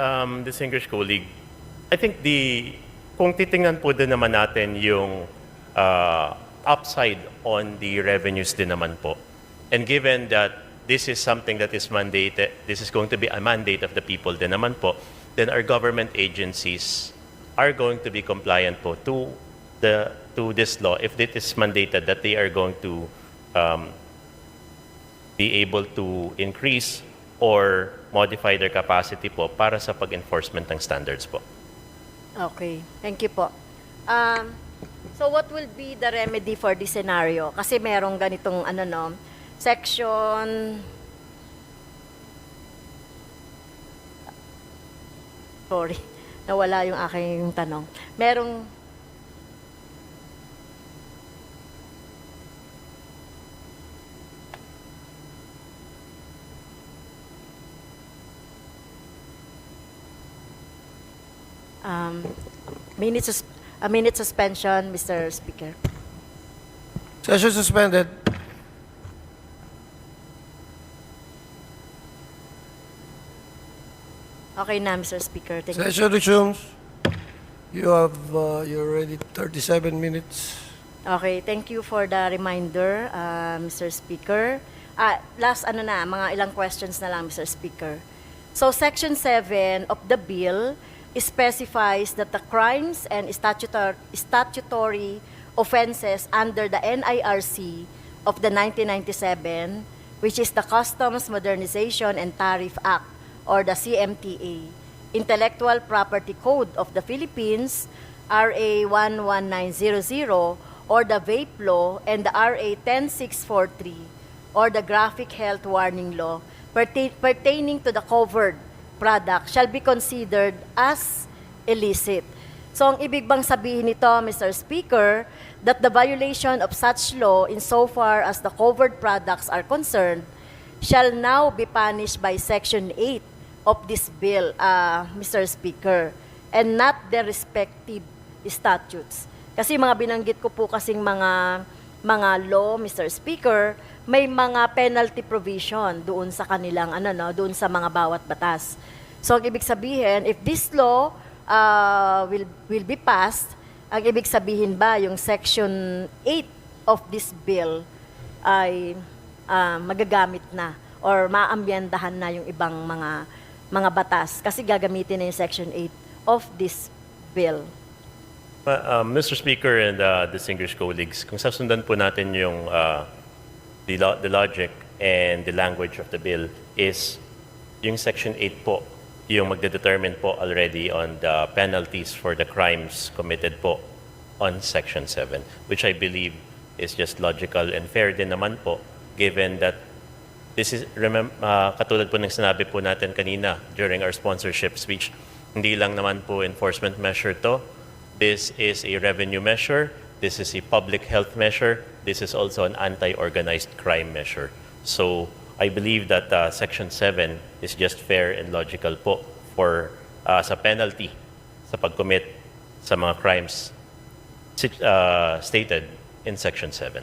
Um, distinguished colleague, I think the, kung titingnan po din naman natin yung uh, upside on the revenues din naman po. And given that this is something that is mandated, this is going to be a mandate of the people din naman po, then our government agencies are going to be compliant po to the to this law if it is mandated that they are going to um, be able to increase or modify their capacity po para sa pag-enforcement ng standards po. Okay, thank you po. Um, so what will be the remedy for this scenario? Kasi merong ganitong ano no, section Sorry, nawala yung aking tanong. Merong um, minute, sus- a minute suspension, Mr. Speaker. Session suspended. Okay na, Mr. Speaker. Thank you. Session resumes. You have, uh, you're already 37 minutes. Okay, thank you for the reminder, uh, Mr. Speaker. Ah, last ano na, mga ilang questions na lang, Mr. Speaker. So, Section 7 of the bill specifies that the crimes and statutor- statutory offenses under the NIRC of the 1997, which is the Customs Modernization and Tariff Act, or the CMTA, Intellectual Property Code of the Philippines, RA 11900, or the VAPE Law, and the RA 10643, or the Graphic Health Warning Law, pertain- pertaining to the covered product shall be considered as illicit. So, ang ibig bang sabihin nito, Mr. Speaker, that the violation of such law insofar as the covered products are concerned shall now be punished by Section 8 of this bill, uh, Mr. Speaker, and not their respective statutes. Kasi mga binanggit ko po kasing mga mga law, Mr. Speaker, may mga penalty provision doon sa kanilang ano no, doon sa mga bawat batas. So ang ibig sabihin, if this law uh, will will be passed, ang ibig sabihin ba yung section 8 of this bill ay ah, magagamit na or maambiendahan na yung ibang mga mga batas kasi gagamitin na yung section 8 of this bill. Uh, um, Mr. Speaker and uh, distinguished colleagues, kung sasundan po natin yung uh, the, lo- the logic and the language of the bill is yung Section 8 po, yung magdedetermine po already on the penalties for the crimes committed po on Section 7, which I believe is just logical and fair din naman po, given that this is, remem, uh, katulad po ng sinabi po natin kanina during our sponsorship speech, hindi lang naman po enforcement measure to, This is a revenue measure. This is a public health measure. This is also an anti-organized crime measure. So I believe that uh, Section 7 is just fair and logical po for uh, sa penalty sa pag-commit sa mga crimes uh, stated in Section 7.